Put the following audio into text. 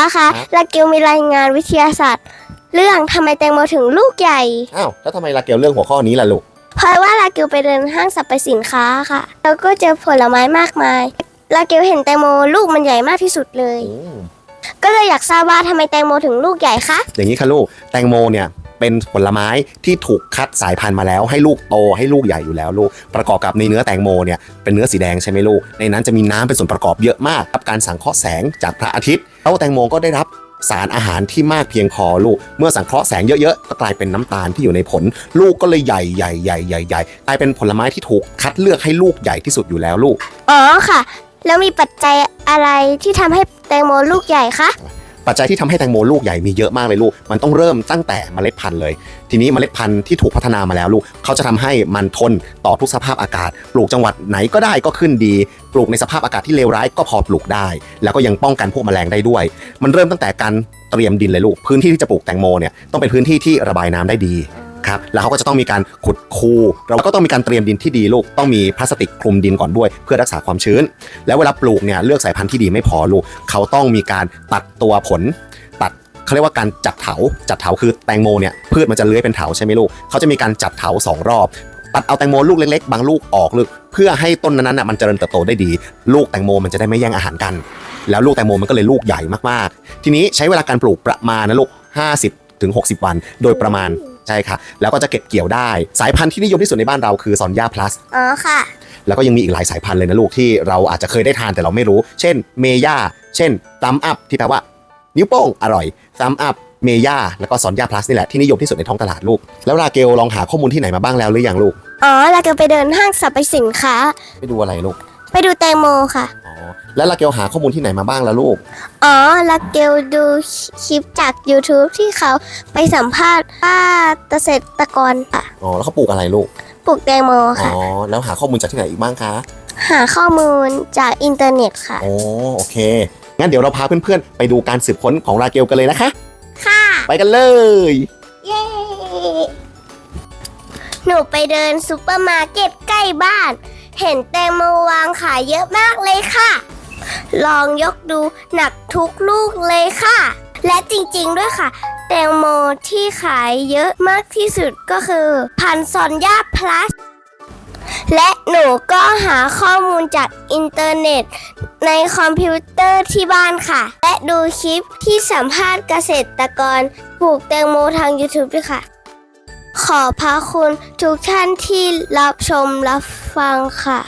ป้าคะครับลาเกลมีรายงานวิทยาศาสตร์ เรื่องทำไมแตงโมถึงลูกใหญ่ อ้าว แล้วทำไมลาเกลเรื่องหัวข้อนี้ล่ะลูก เพราะว่าลาเกลไปเดินห้างสรรพสินค้าค่ะ แล้วก็เจอผลไม้มากมายลาเกลเห็นแตงโมลูกมันใหญ่มากที่สุดเลย อืมก็เลยอยากทราบว่าทำไมแตงโมถึงลูกใหญ่คะ อย่างนี้ค่ะลูก แตงโมเนี่ย เป็นผลไม้ที่ถูกคัดสายพันธุ์มาแล้ว ให้ลูกโตให้ลูกใหญ่อยู่แล้วลูกประกอบกับในเนื้อแตงโมเนี่ยเป็นเนื้อสีแดงใช่ไหมลูกในนั้นจะมีน้ำเป็นส่วนประกอบเยอะมากรับการสังเคราะห์แสงจากพระอาทิตย์แล้วแตงโมก็ได้รับสารอาหารที่มากเพียงพอลูก เมื่อสังเคราะห์แสงเยอะๆ ก็กลายเป็นน้ำตาลที่อยู่ในผล ลูกก็เลยใหญ่ใหญ่ใหญ่ใหญ่ใหญ่กลายเป็นผลไม้ที่ถูกคัดเลือกให้ลูกใหญ่ที่สุดอยู่แล้วลูก อ๋อค่ะ แล้วมีปัจจัยอะไรที่ทำให้แตงโมลูกใหญ่คะ ปัจจัยที่ทำให้แตงโมลูกใหญ่มีเยอะมากเลยลูก มันต้องเริ่มตั้งแต่เมล็ดพันธุ์เลย ทีนี้เมล็ดพันธุ์ที่ถูกพัฒนามาแล้วลูก เขาจะทำให้มันทนต่อทุกสภาพอากาศ ปลูกจังหวัดไหนก็ได้ก็ขึ้นดี ปลูกในสภาพอากาศที่เลวร้ายก็พอปลูกได้ แล้วก็ยังป้องกันพวกแมลงได้ด้วย มันเริ่มตั้งแต่การเตรียมดินเลยลูก พื้นที่ที่จะปลูกแตงโมเนี่ยต้องเป็นพื้นที่ที่ระบายน้ำได้ดี ครับแล้วเขาก็จะต้องมีการขุดคูเราก็ต้องมีการเตรียมดินที่ดีลูกต้องมีพลาสติกคลุมดินก่อนด้วย เพื่อรักษาความชื้น แล้วเวลาปลูกเนี่ยเลือกสายพันธุ์ที่ดีไม่พอลูกเขาต้องมีการตัดตัวผลตัดเขาเรียกว่าการจัดเถาจัดเถาคือแตงโมเนี่ยพืชมันจะเลื้อยเป็นเถาใช่ไหมลูกเขาจะมีการจัดเถาสองรอบตัดเอาแตงโมลูกเล็กๆ บางลูกออกลูกเพื่อให้ต้นนั้นๆน่ะมันเจริญเติบโตได้ดี ลูกแตงโมมันจะได้ไม่แย่งอาหารกัน แล้วลูกแตงโมมันก็เลยลูกใหญ่มากๆ ทีนี้ใช้เวลาการปลูกประมาณนะลูก50ถึง60 วัน โดยประมาณ ใช่ค่ะ แล้วก็จะเก็บเกี่ยวได้ สายพันธุ์ที่นิยมที่สุดในบ้านเราคือซอนยาพลัส อ๋อค่ะ แล้วก็ยังมีอีกหลายสายพันธุ์เลยนะลูกที่เราอาจจะเคยได้ทานแต่เราไม่รู้ เช่นเมย่า เช่นตัมอัพที่แปลว่า นิ้วโป้งอร่อยตัมอัพเมย่าแล้วก็ซอนยาพลัสนี่แหละที่นิยมที่สุดในท้องตลาดลูก แล้วราเกลลองหาข้อมูลที่ไหนมาบ้างแล้วหรือยังลูก อ๋อลาเกลไปเดินห้างสรรพสินค้า ไปดูอะไรลูก ไปดูแตงโมค่ะอ๋อ แล้วราเกลหาข้อมูลที่ไหนมาบ้างแล้วลูก อ๋อลาเกลดูคลิปจาก YouTube ที่เขาไปสัมภาษณ์ป้าเกษตรกรค่ะ อ๋อ แล้วเขาปลูกอะไรลูก ปลูกแตงโมอ๋ค่ะ อ แล้วหาข้อมูลจากที่ไหนอีกบ้างคะ หาข้อมูลจากอินเทอร์เน็ตค่ะ โอ้โอเค งั้นเดี๋ยวเราพาเพื่อนๆ ไปดูการสืบค้นของราเกลกันเลยนะคะ ค่ะ ไปกันเลย เย้ หนูไปเดินซูเปอร์มาร์เก็ตใกล้บ้าน เห็นแตงโมวางขายเยอะมากเลยค่ะ ลองยกดูหนักทุกลูกเลยค่ะ และจริงๆด้วยค่ะ แตงโมที่ขายเยอะมากที่สุดก็คือ พันซอนยาพลัส และหนูก็หาข้อมูลจากอินเทอร์เน็ต ในคอมพิวเตอร์ที่บ้านค่ะ และดูคลิปที่สัมภาษณ์เกษตรกรปลูกแตงโมทาง YouTube ด้วยค่ะ ขอพระคุณทุกท่านที่รับชมรับฟังค่ะ